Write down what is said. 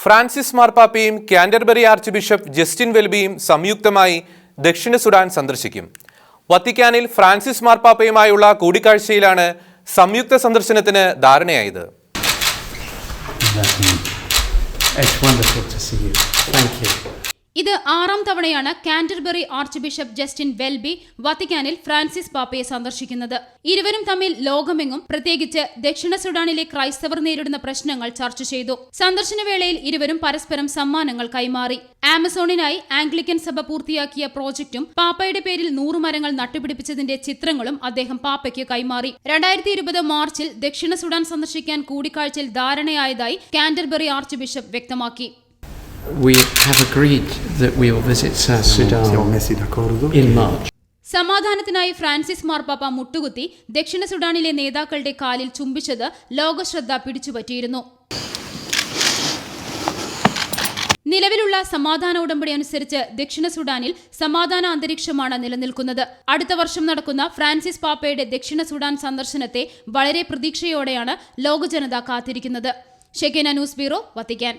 Francis മാർപ്പാപ്പയും Canterbury archbishop Justin വെൽബിയും സംയുക്തമായി ദക്ഷിണ സുഡാൻ സന്ദർശിക്കും വത്തിക്കാനിൽ ഫ്രാൻസിസ് മാർപ്പാപ്പയുമായുള്ള കൂടിക്കാഴ്ചയിലാണ് സംയുക്ത സന്ദർശനത്തിന് ധാരണയായത് It's wonderful to see you. Thank you. ഇത് ആറാം തവണയാണ് Canterbury archbishop Justin Welby വത്തിക്കാനിൽ ഫ്രാൻസിസ് പാപ്പയെ സന്ദർശിക്കുന്നത്. ഇരുവരും തമ്മിൽ ലോകമെങ്ങും പ്രത്യേകിച്ച് ദക്ഷിണ സുഡാനിലെ ക്രൈസ്തവർ നേരിടുന്ന പ്രശ്നങ്ങൾ ചർച്ച ചെയ്തു. സന്ദർശന വേളയിൽ ഇരുവരും പരസ്പരം സമ്മാനങ്ങൾ കൈമാറി. ആമസോണിനായി ആംഗ്ലിക്കൻ സഭ പൂർത്തിയാക്കിയ പ്രോജക്റ്റും പാപ്പയുടെ പേരിൽ നൂറ് മരങ്ങൾ നട്ടുപിടിപ്പിച്ചതിന്റെ ചിത്രങ്ങളും അദ്ദേഹം പാപ്പയ്ക്ക് കൈമാറി. രണ്ടായിരത്തി ഇരുപത് മാർച്ചിൽ ദക്ഷിണ സുഡാൻ സന്ദർശിക്കാൻ കൂടിക്കാഴ്ചയിൽ ധാരണയായതായി കാന്റർബറി ആർച്ച് ബിഷപ്പ് വ്യക്തമാക്കി. We have agreed that we will visit South Siamo Sudan messi d'accordo. in March. സമാധാനത്തിനായി ഫ്രാൻസിസ് മാർപ്പാപ്പ മുട്ടുകുത്തി ദക്ഷിണ സുഡാനിലെ നേതാക്കളുടെ കാലിൽ ചുംബിച്ചത് ലോകശ്രദ്ധ പിടിച്ചുപറ്റിയിരുന്നു. നിലവിലുള്ള സമാധാന ഉടമ്പടി അനുസരിച്ച് ദക്ഷിണ സുഡാനിൽ സമാധാന അന്തരീക്ഷമാണ് നിലനിൽക്കുന്നത്. അടുത്ത വർഷം നടക്കുന്ന ഫ്രാൻസിസ് പാപ്പയുടെ ദക്ഷിണ സുഡാൻ സന്ദർശനത്തെ വളരെ പ്രതീക്ഷയോടെയാണ് ലോകജനത കാത്തിരിക്കുന്നത്. Shekinah news bureau Vatican.